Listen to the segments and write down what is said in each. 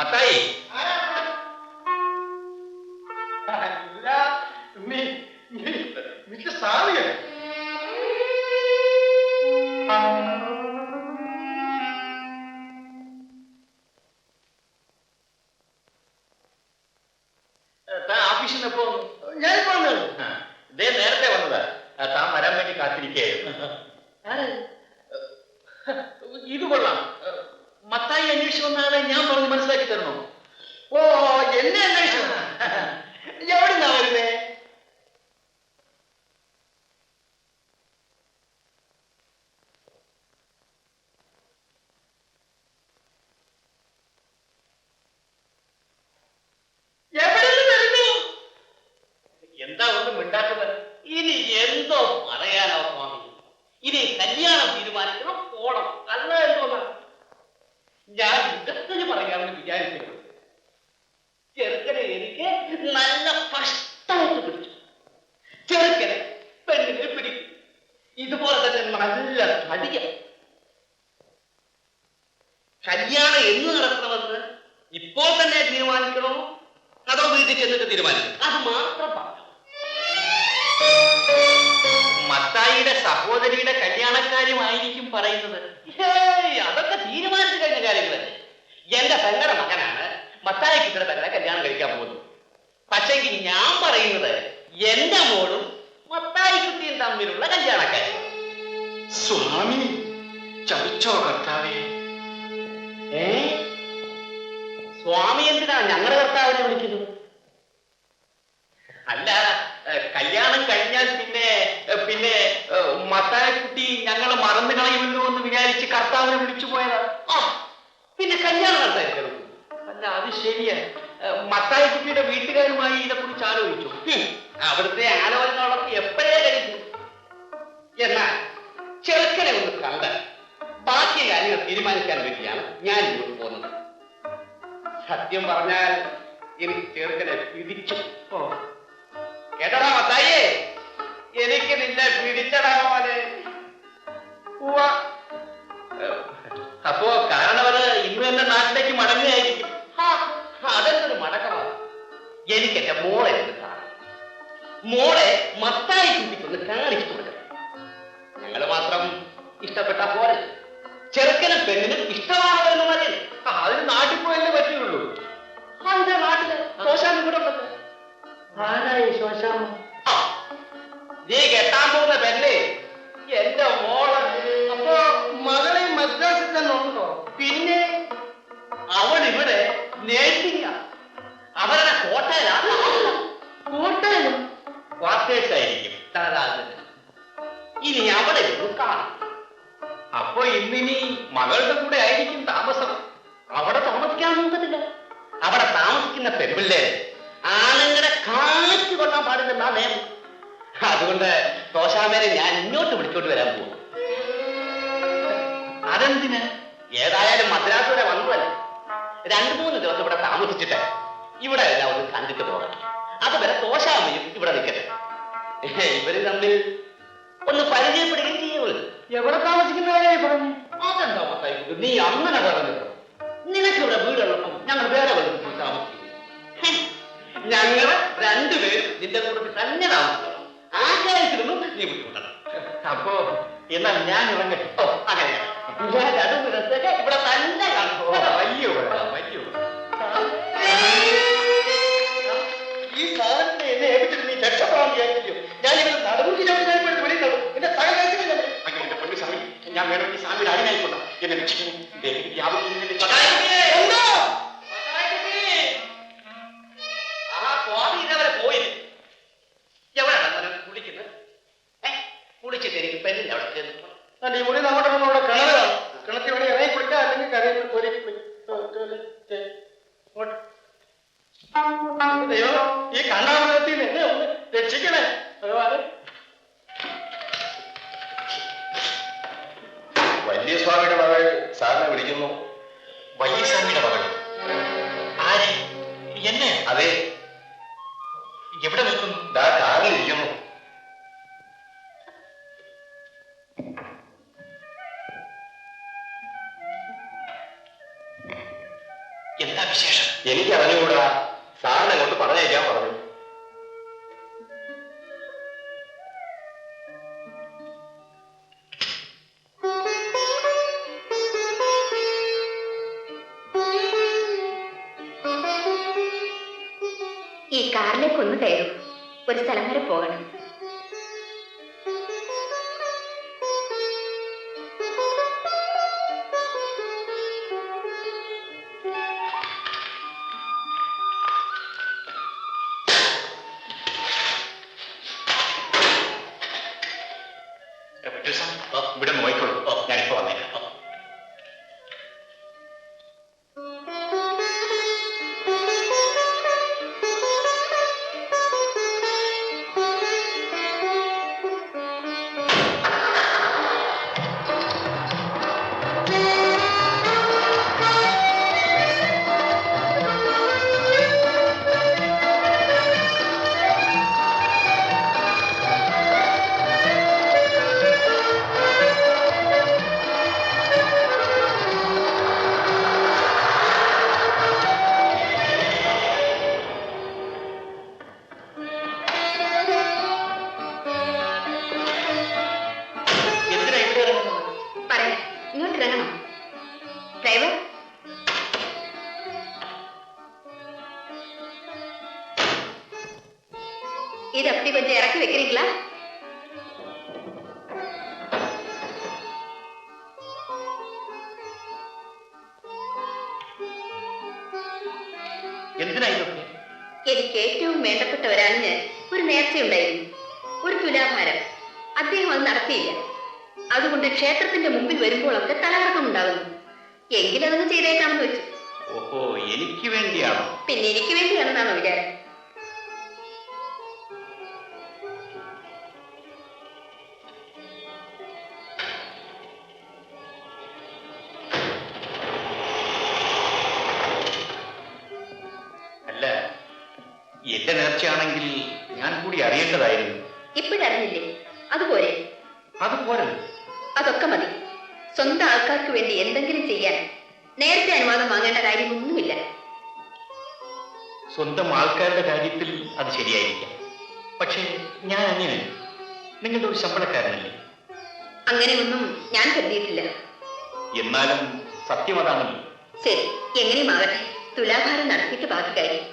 മത്തായി അല്ല സഹോദരിയുടെ കല്യാണക്കാര്യമായിരിക്കും പറയുന്നത്. അതൊക്കെ തീരുമാനിച്ചു കഴിഞ്ഞ കാര്യങ്ങളല്ലേ? എന്റെ പെങ്ങളുടെ മകനാണ് മത്തായ കിട്ടുന്ന പെങ്ങളെ കല്യാണം കഴിക്കാൻ പോകുന്നത്. പക്ഷെങ്കിൽ ഞാൻ പറയുന്നത് എന്റെ മോളും മത്തായി കുട്ടിയും തമ്മിലുള്ള കല്യാണക്കാരി സ്വാമി ചതിച്ചോ കർത്താവേ? ഏ? സ്വാമി എന്തിനാ ഞങ്ങളുടെ കർത്താവിനെ വിളിക്കുന്നത്? അല്ല കല്യാണം കഴിഞ്ഞാൽ പിന്നെ ഏ, പിന്നെ ഏ, മത്തായക്കുട്ടി ഞങ്ങളെ മറന്നു കളയുമല്ലോ എന്ന് കർത്താവിനെ വിളിച്ചു പോയതാ. ആ പിന്നെ കല്യാണം നടത്തായിരിക്കണം അല്ല അത് ശരിയാ. മത്തായി കുട്ടിയുടെ വീട്ടുകാരുമായി ഇതേക്കുറിച്ച് ആലോചിച്ചു. അവിടുത്തെ ആലോചന നടത്തി എപ്പോഴേ കഴിച്ചു എന്നാൽ ചെറുക്കനെ ഒന്ന് കണ്ട് ബാക്കി കാര്യങ്ങൾ തീരുമാനിക്കാൻ വേണ്ടിയാണ് ഞാൻ ഇങ്ങോട്ട് പോകുന്നത്. സത്യം പറഞ്ഞാൽ എനിക്ക് ചെറുക്കനെ പിടിച്ചു. കേട്ടടാ മത്തായിയെ? എനിക്ക് നിന്നെ പിടിച്ചടാ മോനെ. ഉവ്വ. അപ്പോ കാരണവര് ഇന്ന് എന്റെ നാട്ടിലേക്ക് മടങ്ങുകയായിരിക്കും. മടക്കമാണ്? എനിക്ക് എന്റെ മോളെ മോളെ മത്തായി കുട്ടിക്കൊന്ന് കാണിച്ചു കൊടുക്കണം. ഞങ്ങൾ മാത്രം ഇഷ്ടപ്പെട്ട പോലെ ചെറുക്കനും പെണ്ണിനും ഇഷ്ടമാണോ എന്ന് പറയുന്നത് അതിന് നാട്ടിൽ കൂടെ ആയിരിക്കും താമസം. അവിടെ താമസിക്കാൻ നോക്കത്തില്ല. അവിടെ താമസിക്കുന്ന പെൺപിള്ളേര് ആണുങ്ങളെ കാറ്റ് കൊള്ളാൻ പാടില്ലെന്നാ നിയമം അതുകൊണ്ട് തോശാമേനെ ഞാൻ ഇങ്ങോട്ട് വിളിച്ചോട്ട് വരാൻ പോകും അതെന്തിന്? ഏതായാലും മദ്രാസ് വരെ വന്നതല്ലേ. രണ്ടു മൂന്ന് ദിവസം ഇവിടെ താമസിച്ചിട്ട് ഇവിടെ എല്ലാം ഒന്ന് കണ്ടിട്ട് പോകാം. അതുവരെ തോശാമയും ഇവിടെ നിൽക്കട്ടെ. ഇവർ തമ്മിൽ ഒന്ന് പരിചയപ്പെടുകയും ചെയ്യുമല്ലോ എവിടെ താമസിക്കുന്നവരെ പറഞ്ഞു? കുട്ടി, നീ അങ്ങനെ പറഞ്ഞിട്ടോ നിനക്ക് ഇവിടെ വീടുള്ളപ്പം ഞങ്ങൾ വേറെ വരും താമസിക്കും. ഞങ്ങൾ രണ്ടുപേരും നിന്റെ കൂടെ തന്നെ താമസിക്കണം. ആ നീ ബുദ്ധിമുട്ടണം അപ്പോ എന്നാൽ ഞാൻ ഇറങ്ങട്ടെ. ഓ അങ്ങനെ. ഞാൻ രണ്ടു ദിവസത്തേക്ക് ഇവിടെ തന്നെ കാണും. അയ്യോ ഉപകാരം. ഈ സാധനത്തെ എന്നെ ഏൽപ്പിച്ചിട്ട് നീ രക്ഷപ്പെടാൻ വിചാരിച്ചില്ലയോ ഞാൻ ഇവിടെ ചവിട്ടി ഞാൻ ഇപ്പോഴത്തെ വെളിയിൽ നടും എന്റെ സകലത്തിൽ അയ്യോ, എന്റെ പൊന്നു സ്വാമി ഞാൻ വേണമെങ്കിൽ സ്വാമിയുടെ അടിനായിക്കൊണ്ട എന്നെ രക്ഷിക്കുന്നു ദേവിക്ക് യാതൊരു എന്താ ആ ഒന്ന് കയറൂ ഒരു സ്ഥലം വരെ പോകണം. ഇത് அப்படி கொஞ்சம் இறக்கி வைக்கிறீங்களா എന്തിനാ ഇതൊക്കെ എനിക്ക് ഏറ്റവും വേണ്ടപ്പെട്ട ഒരാളിന് ഒരു നേർച്ചയുണ്ടായിരുന്നു ഒരു തുലാഭാരം അദ്ദേഹം അത് നടത്തിയില്ല അതുകൊണ്ട് ക്ഷേത്രത്തിന്റെ മുമ്പിൽ വരുമ്പോഴൊക്കെ തലകറക്കം ഉണ്ടാകുന്നു എങ്കിലതൊന്ന് ചെയ്തേക്കാമെന്ന് വെച്ചു ഓഹോ എനിക്ക് വേണ്ടിയാണോ പിന്നെ എനിക്ക് വേണ്ടിയാണെന്നാണോ വിചാരം അത് പോരല്ലോ അതൊക്കെ മതി. സ്വന്തം ആൾക്കാർക്ക് വേണ്ടി എന്തെങ്കിലും ചെയ്യാൻ നേരത്തെ അനുവാദം വാങ്ങേണ്ട കാര്യമൊന്നുമില്ല. സ്വന്തം ആൾക്കാരുടെ കാര്യത്തിൽ അത് ശരിയായിരിക്കാം. പക്ഷേ ഞാൻ അങ്ങനെ നിങ്ങളുടെ ഒരു ശമ്പളക്കാരനല്ലേ? അങ്ങനെയൊന്നും ഞാൻ കരുതിയിട്ടില്ല. എന്നാലും സത്യം അതാണല്ലോ ശരി എങ്ങനെയും ആകട്ടെ തുലാഭാരം നടത്തിയിട്ട് ബാക്കി കാര്യം.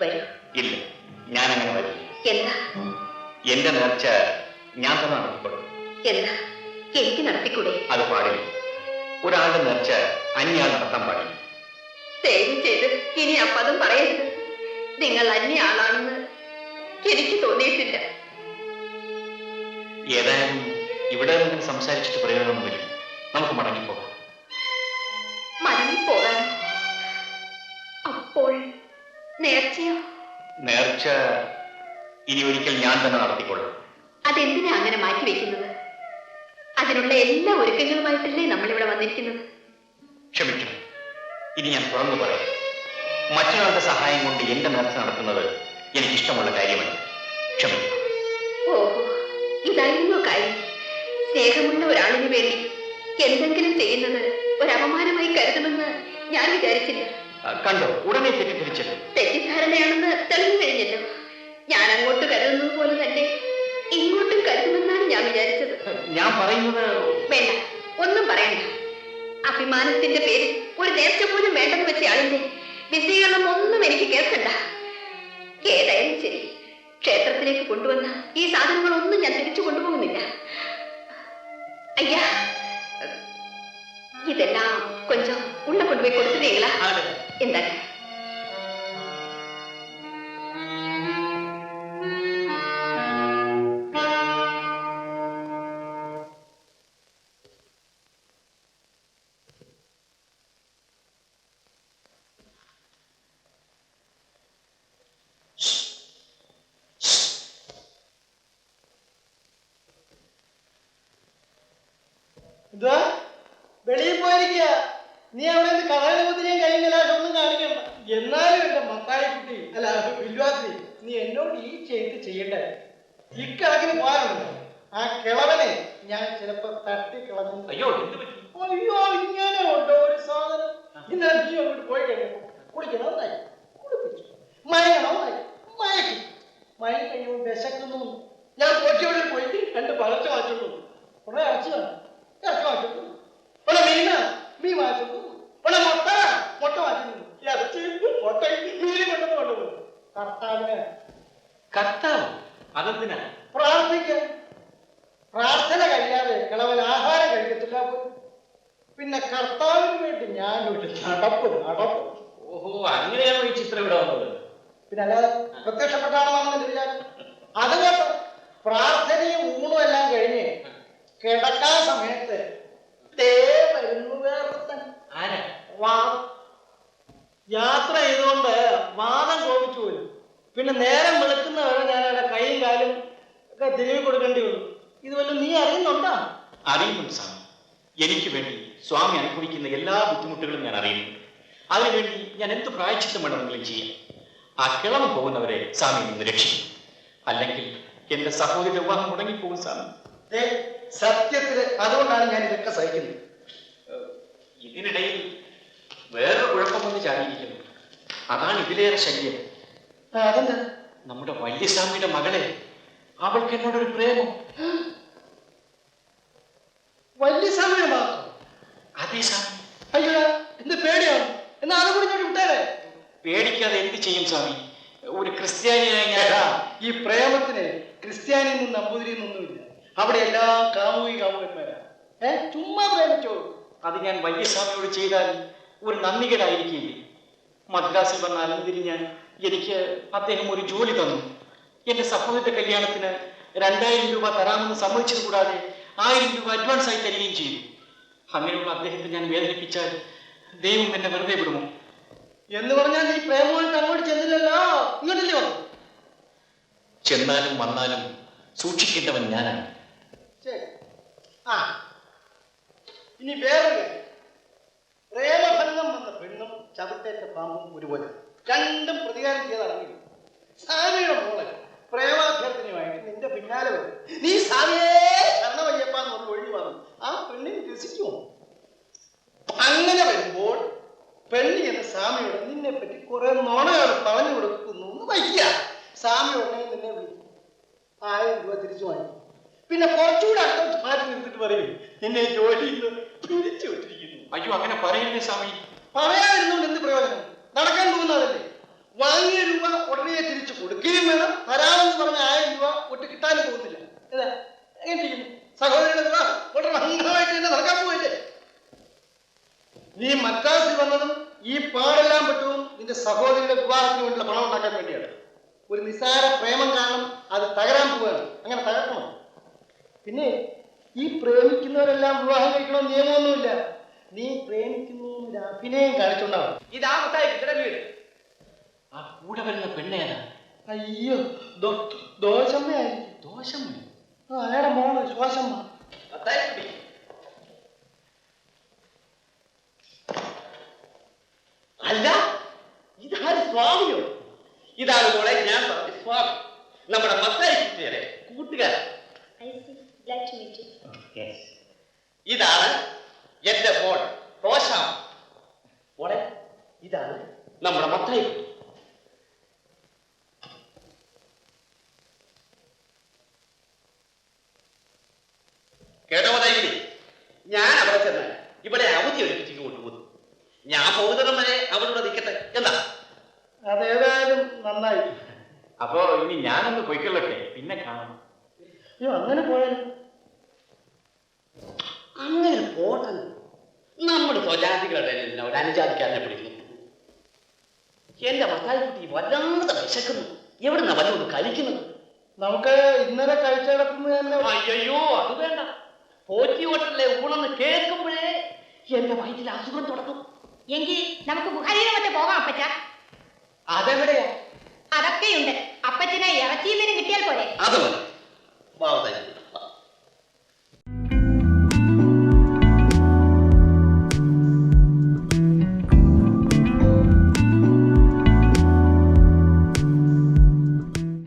വരൂ. ഇല്ല ഞാൻ അങ്ങനെ വരില്ല. എന്താ? എന്റെ നേർച്ച ഞാൻ തന്നെ നടത്തിക്കൊള്ളും എന്താ എനിക്ക് നടത്തിക്കൂടെ? അത് പാടില്ല. ഒരാളുടെ നേർച്ച അന്യാൾ നടത്താൻ പാടില്ല. ദയവ് ചെയ്ത് ഇനി അപ്പതും പറയരുത്. നിങ്ങൾ അന്യ ആളാണെന്ന് എനിക്ക് തോന്നിയിട്ടില്ല. ഏതായാലും ഇവിടെ നിന്ന് സംസാരിച്ചിട്ട് പ്രയോജനമൊന്നുമില്ല നമുക്ക് മടങ്ങിപ്പോകാം. മടങ്ങിപ്പോകാൻ? അപ്പോൾ നേർച്ചയോ? നേർച്ച ഇനി ഒരിക്കൽ ഞാൻ തന്നെ നടത്തിക്കൊള്ളാം അതെന്തിനാ അങ്ങനെ മാറ്റി വെക്കുന്നത് അതിനുള്ള എല്ലാ ഒരുക്കങ്ങളുമായിട്ടല്ലേ നമ്മൾ ഇവിടെ വന്നിരിക്കുന്നത്? ക്ഷമിക്കണം. ഇനി ഞാൻ തുറന്നു പറയാം. മറ്റൊരാളുടെ സഹായം കൊണ്ട് എന്റെ നേർച്ച നടത്തുന്നത് എനിക്കിഷ്ടമുള്ള കാര്യമല്ല. ക്ഷമിക്കണം. ഓ ഇതായിരുന്നു കാര്യം. സ്നേഹമുള്ള ഒരാളിന് വേണ്ടി എന്തെങ്കിലും ചെയ്യുന്നത് ഒരു അപമാനമായി കരുതുമെന്ന് ഞാൻ വിചാരിച്ചില്ല. കണ്ടോ? ഉടനെ തെറ്റിദ്ധരിച്ചല്ലോ. തെറ്റിദ്ധാരണയാണെന്ന് തെളിഞ്ഞു കഴിഞ്ഞല്ലോ. ഞാൻ അങ്ങോട്ട് കരുതുന്നത് പോലെ തന്നെ ഇങ്ങോട്ടും കരുതുമെന്നാണ് ഞാൻ വിചാരിച്ചത് ഞാൻ പറയുന്നത് വേണ്ട ഒന്നും പറയണ്ട അഭിമാനത്തിന്റെ പേരിൽ ഒരു നേർച്ച പോലും വേണ്ടെന്ന് വെച്ച ആളിന്റെ വിശദീകരണം ഒന്നും എനിക്ക് കേൾക്കണ്ട ഏതായാലും ശരി ക്ഷേത്രത്തിലേക്ക് കൊണ്ടുവന്ന ഈ സാധനങ്ങളൊന്നും ഞാൻ തിരിച്ചു കൊണ്ടുപോകുന്നില്ല ஐயா இதெல்லாம் கொஞ்சம் உள்ள கொண்டு போய் கொடுத்துறீங்களா இந்தாங்க എന്നാലും എന്റെ മത്തായിക്കുട്ടി അല്ല വില്വാത്തി നീ എന്നോട് ഈ ചെയ്ത് ചെയ്യണ്ടേ? ഇക്കാര്യം പോകാറുണ്ട് ആ കിളവനെ ഞാൻ ചിലപ്പോ തട്ടി കിളഞ്ഞു. അയ്യോ അയ്യോ ഇങ്ങനെ ഉണ്ടോ ഒരു സാധനം? ഇന്നലെ നീ അങ്ങോട്ട് പോയി കഴിഞ്ഞപ്പോ കുടിക്കണമെന്നായി കുടിപ്പിച്ചു മയങ്ങണമെന്നായി മയക്കി. മയ കഴിയുമ്പോൾ വിശക്കുന്നു. ഞാൻ പൊട്ടിയോടെ പോയിട്ട് രണ്ട് പകർച്ച വാച്ചിട്ടു കുറെ അടച്ചു വേണം കിടക്കാൻ സമയത്ത് തേ വരുന്നു വേറൊരുത്തൻ. ആരാ? വാദം യാത്ര ചെയ്തുകൊണ്ട് വാദം കോപിച്ചു പോലും പിന്നെ നേരം വെളുക്കുന്നവരെ ഞാൻ അവിടെ കൈയും കാലും ഒക്കെ തിരുവി കൊടുക്കേണ്ടി വന്നു. ഇത് വല്ലതും നീ അറിയുന്നുണ്ടോ? അറിയുന്നുണ്ട് സ്വാമി എനിക്ക് വേണ്ടി സ്വാമി അനുഭവിക്കുന്ന എല്ലാ ബുദ്ധിമുട്ടുകളും ഞാൻ അറിയുന്നുണ്ട്. അതിനുവേണ്ടി ഞാൻ എന്ത് പ്രായച്ചിത്തം വേണമെങ്കിലും ചെയ്യാം. ആ കിളവ് പോകുന്നവരെ സ്വാമി നിന്ന് രക്ഷിക്കും. അല്ലെങ്കിൽ എന്റെ സഹോദരി വിവാഹം മുടങ്ങിപ്പോകും സ്വാമി. സത്യത്തിൽ അതുകൊണ്ടാണ് ഞാൻ ഇതൊക്കെ സഹിക്കുന്നത്. ഇതിനിടയിൽ വേറൊരു കുഴപ്പമൊന്ന് ചാടിയിരിക്കുന്നു. അതാണ് ഇതിലേറെ ശല്യം. അതെന്താ? നമ്മുടെ വല്യസ്വാമിയുടെ മകളെ അവൾക്ക് എന്നോടൊരു പ്രേമം. വലിയ സമയം മാത്രം അതേ സ്വാമി. അയ്യോ എന്ത് പേടിയാണ് എന്നാ അത് കൂടി ഞാൻ വിട്ടേരെ? പേടിക്കാതെ എന്ത് ചെയ്യും സ്വാമി? ഒരു ക്രിസ്ത്യാനിയായ ഞാൻ ഈ പ്രേമത്തിന് ക്രിസ്ത്യാനിയിൽ നിന്നും നമ്പൂതിരിയിൽ അവിടെ എല്ലാ കാമുകി കാമുകന്മാരാണ് ഏ ചുമ്മാ പ്രേമിച്ചോ അത് ഞാൻ വൈദ്യസ്വാമിയോട് ചെയ്താൽ ഒരു നന്ദികേടായിരിക്കില്ലേ മദ്രാസിൽ വന്നാലും ഞാൻ എനിക്ക് അദ്ദേഹം ഒരു ജോലി തന്നു. എന്റെ സഹോദരന്റെ കല്യാണത്തിന് രണ്ടായിരം രൂപ തരാമെന്ന് സമ്മതിച്ചത് കൂടാതെ ആയിരം രൂപ അഡ്വാൻസ് ആയി തരികയും ചെയ്തു. അങ്ങനെയുള്ള അദ്ദേഹത്തെ ഞാൻ വേദനിപ്പിച്ചാൽ ദൈവം എന്നെ വെറുതെ വിടുമോ? എന്ന് പറഞ്ഞാൽ ഈ പ്രേമമായിട്ട് അങ്ങോട്ട് ചെന്നില്ലല്ലോ. ഇങ്ങോട്ടല്ലേ വന്നു? ചെന്നാലും വന്നാലും സൂക്ഷിക്കേണ്ടവൻ ഞാനാണ്. ആ. ഇനി വേറൊരു പ്രേമഭംഗം വന്ന പെണ്ണും ചവിട്ടേറ്റ പാമ്പും ഒരുപോലെ. രണ്ടും പ്രതികാരം ചെയ്തടങ്ങി സാമിയുടെ മോളെ പ്രേമാഭ്യർത്ഥനയുമായിട്ട് നിന്റെ പിന്നാലെ വരും. നീ സാമിയേ ശരണമയ്യപ്പ എന്ന് പറഞ്ഞ് ഒഴിഞ്ഞു പറഞ്ഞു ആ പെണ്ണിന് രസിക്കുമോ അങ്ങനെ വരുമ്പോൾ പെണ്ണി എന്ന സ്വാമിയോട് നിന്നെ പറ്റി കുറെ നുണകൾ പറഞ്ഞു കൊടുക്കുന്നു വയ്യ. സ്വാമി ഉടനെ നിന്നെ വിളിക്കും. ആയിരം രൂപ തിരിച്ചു വാങ്ങി. പിന്നെ കുറച്ചുകൂടെ അർത്ഥം മാറ്റി നിർത്തിട്ട് പറയും. നിന്നെ ജോലിയിൽ നിന്ന് പിടിച്ചു വിട്ടിരിക്കുന്നു. അയ്യോ അങ്ങനെ പറയണ്ടേ സ്വാമി. പറയാതിരുന്നോണ്ട് എന്ത് പ്രയോജനം? നടക്കാൻ പോകുന്നതല്ലേ? വാങ്ങിയ രൂപ ഉടനെ തിരിച്ചു കൊടുക്കുകയും വേണം. തരാമെന്ന് പറഞ്ഞ ആയിരം രൂപ ഒട്ട് കിട്ടാനും പോകുന്നില്ല. ഏതാ എങ്ങനെ ചെയ്യുന്നു സഹോദരയുടെ വിവാഹം. വളരെ ഭംഗമായിട്ട് തന്നെ നടക്കാൻ പോയില്ലേ നീ മദ്രാസിൽ വന്നതും ഈ പാടെല്ലാം പെട്ടതും നിന്റെ സഹോദരിയുടെ വിവാഹത്തിന് വേണ്ടിയുള്ള പണം ഉണ്ടാക്കാൻ വേണ്ടിയാണ്. ഒരു നിസ്സാര പ്രേമം കാരണം അത് തകരാൻ പോവുകയാണ്. അങ്ങനെ തകർക്കണം? പിന്നെ ഈ പ്രേമിക്കുന്നവരെല്ലാം വിവാഹം കഴിക്കണം നിയമമൊന്നുമില്ല. നീ പ്രേമിക്കുന്നു എന്നൊരു അഭിനയം കാണിച്ചുണ്ടാവും ഇതാ മുത്തായി കുട്ടിയുടെ വീട്. ആ കൂടെ വരുന്ന പെണ്ണേതാ അയ്യോ ദോശമ്മയായിരിക്കും. ആ അയാളുടെ മോൾ ശ്വാസമ്മ മുത്തായി കുട്ടി. അല്ല ഇതാര് സ്വാമിയോ? ഇതാണ് മോളെ ഞാൻ പറഞ്ഞ സ്വാമി നമ്മുടെ മത്തായി കുട്ടിയുടെ കൂട്ടുകാരൻ ഇതാണ് എന്റെ മോൾ റോശാം മോളെ ഇതാണ് നമ്മുടെ മത്തായി കുട്ടി കേട്ടോ മത്തായി കുട്ടി ഞാൻ അവിടെ ചെന്ന് ഇവിടെ അവധി ഒരുക്കിച്ച് കൊണ്ടുപോകുന്നു പോകുന്നിടം വരെ അവരോട് നിൽക്കട്ടെ. എന്താ? അതേതായാലും നന്നായി. അപ്പോ ഇനി ഞാനൊന്ന് പൊയ്ക്കൊള്ളട്ടെ? പിന്നെ കാണാം. അയ്യോ അങ്ങനെ പോയാലും. അങ്ങനെ പോട്ടെ നമ്മുടെ സ്വജാതികളുടെ ഒരു അനുജാതിക്കാരനെ പിടിക്കുന്നു. എന്റെ ഭർത്താവിക്കുട്ടി വല്ലാതെ വിശക്കുന്നു. എവിടുന്ന വല്ലതും കഴിക്കുന്നത്? നമുക്ക് ഇന്നലെ കഴിച്ചിടത്തുനിന്ന് തന്നെ. അയ്യോ അത് വേണ്ട. പോറ്റി ഹോട്ടലിലെ ഊണെന്ന് കേൾക്കുമ്പോഴേ എന്റെ വയറ്റിൽ അസുഖം തുടങ്ങും. എങ്കിൽ നമുക്ക് ബുഹാരിയുടെ മറ്റേ പോകാം അപ്പച്ച. അതെവിടെയാ? അതൊക്കെയുണ്ട്. അപ്പച്ചനെ ഇറച്ചിയും മീനും കിട്ടിയാൽ പോരെ. അത് മതി.